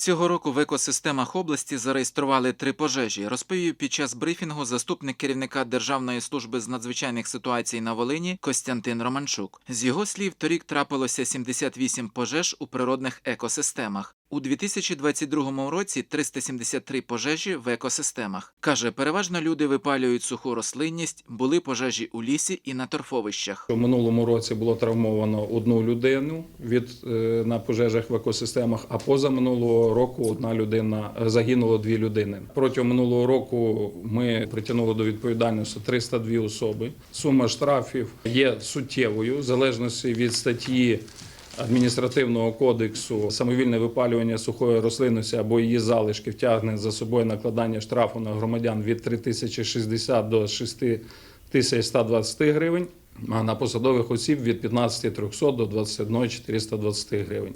Цього року в екосистемах області зареєстрували три пожежі. Розповів під час брифінгу заступник керівника Державної служби з надзвичайних ситуацій на Волині Костянтин Романчук. З його слів, торік трапилося 78 пожеж у природних екосистемах. У 2022 році 373 пожежі в екосистемах. Каже, переважно люди випалюють суху рослинність, були пожежі у лісі і на торфовищах. У минулому році було травмовано одну людину від е, на пожежах в екосистемах. А поза минулого року одна людина е, загинуло дві людини. Протягом минулого року ми притягнули до відповідальності 302 особи. Сума штрафів є суттєвою в залежності від статті. Адміністративного кодексу самовільне випалювання сухої рослинності або її залишки втягне за собою накладання штрафу на громадян від 3060 до 6120 гривень, а на посадових осіб від 15300 до 21420 гривень.